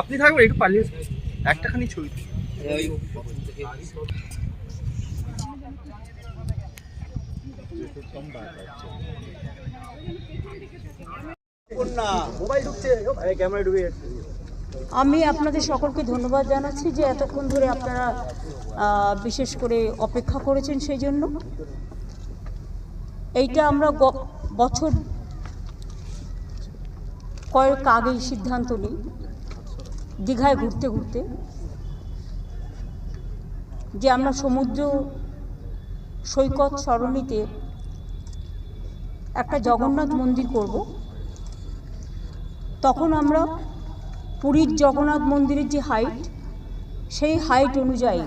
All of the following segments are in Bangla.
আপনি থাকবেন, একটু পালিয়ে একটাখানি ছবি আমি আপনাদের সকলকে ধন্যবাদ জানাচ্ছি যে এতক্ষণ ধরে আপনারা বিশেষ করে অপেক্ষা করেছেন সেই জন্য। এইটা আমরা বছর কয়েক আগেই সিদ্ধান্ত নিই। দীঘায় ঘুরতে ঘুরতে যে আমরা সমুদ্র সৈকত সরণিতে একটা জগন্নাথ মন্দির করব, তখন আমরা পুরীর জগন্নাথ মন্দিরের যে হাইট সেই হাইট অনুযায়ী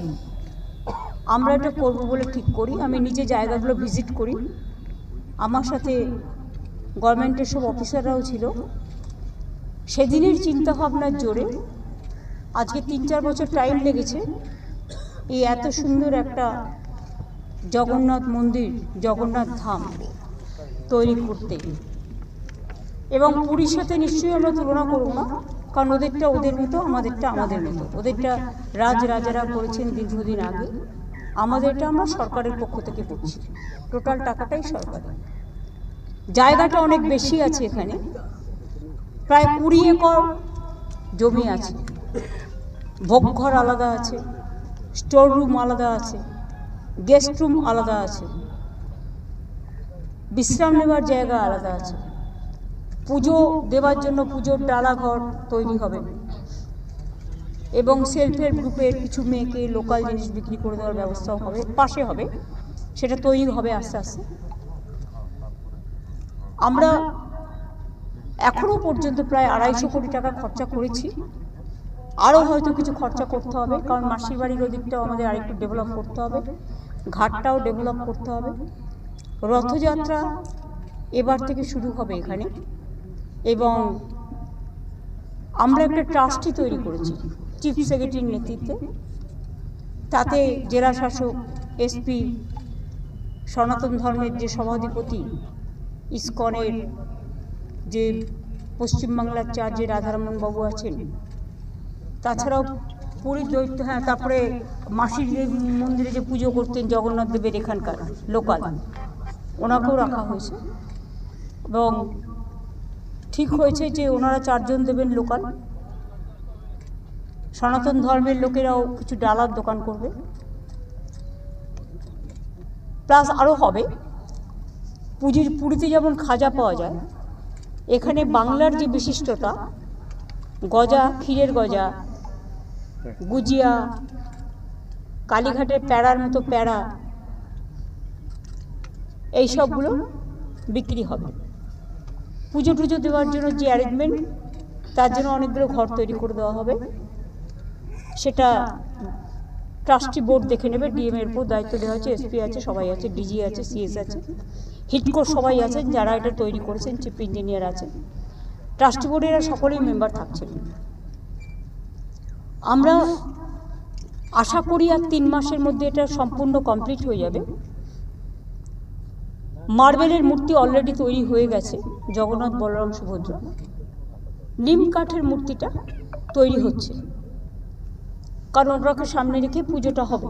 আমরা এটা করব বলে ঠিক করি। আমি নিজে জায়গাগুলো ভিজিট করি। আমার সাথে গভর্নমেন্টের সব অফিসাররাও ছিল। সেদিনের চিন্তাভাবনার জোরে আজকে তিন চার বছর টাইম লেগেছে। এই এত সুন্দর একটা জগন্নাথ মন্দির, জগন্নাথ ধাম তৈরি করতে। এবং পুরীর সাথে নিশ্চয়ই আমরা তুলনা করব না, কারণ ওদেরটা ওদের মতো, আমাদেরটা আমাদের মতো। ওদেরটা রাজ রাজারা করেছেন দীর্ঘদিন আগে। আমাদেরটা আমরা সরকারের পক্ষ থেকে করছি। টোটাল টাকাটাই সরকারের। জায়গাটা অনেক বেশি আছে এখানে। প্রায় কুড়ি একর জমি আছে। ভোগঘর আলাদা আছে স্টোর রুম আলাদা আছে গেস্ট রুম আলাদা আছে, বিশ্রাম নেওয়ার জায়গা আলাদা আছে। পুজো দেওয়ার জন্য পুজোর ডালা ঘর তৈরি হবে এবং সেলফ হেল্প গ্রুপের কিছু মেয়েকে লোকাল জিনিস বিক্রি করে দেওয়ার ব্যবস্থাও হবে, পাশে হবে, সেটা তৈরি হবে আস্তে আস্তে। আমরা এখনও পর্যন্ত প্রায় আড়াইশো কোটি টাকা খরচা করেছি। আরও হয়তো কিছু খরচা করতে হবে, কারণ মাসির বাড়ির ওদিকটাও আমাদের আরেকটু ডেভেলপ করতে হবে, ঘাটটাও ডেভেলপ করতে হবে। রথযাত্রা এবার থেকে শুরু হবে এখানে, এবং আমরা একটা ট্রাস্টি তৈরি করেছি চিফ সেক্রেটারির নেতৃত্বে। তাতে জেলা শাসক এসপি সনাতন ধর্মের যে সভাধিপতি ইসকনের যে পশ্চিমবাংলার চার যে রাধারমন বাবু আছেন তাছাড়াও পুরীর দৈত্য হ্যাঁ তারপরে মাসির মন্দিরে যে পুজো করতেন জগন্নাথ দেবের এখানকার লোকাল, ওনাকেও রাখা হয়েছে। এবং ঠিক হয়েছে যে ওনারা চারজন দেবেন লোকাল। সনাতন ধর্মের লোকেরাও কিছু ডালার দোকান করবে। প্লাস আরও হবে, পুজির পুরীতে যেমন খাজা পাওয়া যায়, এখানে বাংলার যে বিশিষ্টতা, গজা, ক্ষীরের গজা গুজিয়া, কালীঘাটের প্যাড়ার মতো প্যাড়া এই সবগুলো বিক্রি হবে। পুজো টুজো দেওয়ার জন্য যে অ্যারেঞ্জমেন্ট তার জন্য অনেকগুলো ঘর তৈরি করে দেওয়া হবে। সেটা ট্রাস্টি বোর্ড দেখে নেবে ডিএম এর উপর দায়িত্ব দেওয়া হয়েছে এসপি আছে, সবাই আছে ডিজি আছে সিএস আছে হিটকোর সবাই আছেন, যারা এটা তৈরি করেছেন চিফ ইঞ্জিনিয়ার আছেন। ট্রাস্টি বোর্ডে এরা সকলেই মেম্বার থাকছেন। আমরা আশা করি আর তিন মাসের মধ্যে এটা সম্পূর্ণ কমপ্লিট হয়ে যাবে। মার্বেলের মূর্তি অলরেডি তৈরি হয়ে গেছে, জগন্নাথ বলরাম সুভদ্র নিম কাঠের মূর্তিটা তৈরি হচ্ছে। কারণ ওটাকে সামনে রেখে পুজোটা হবে।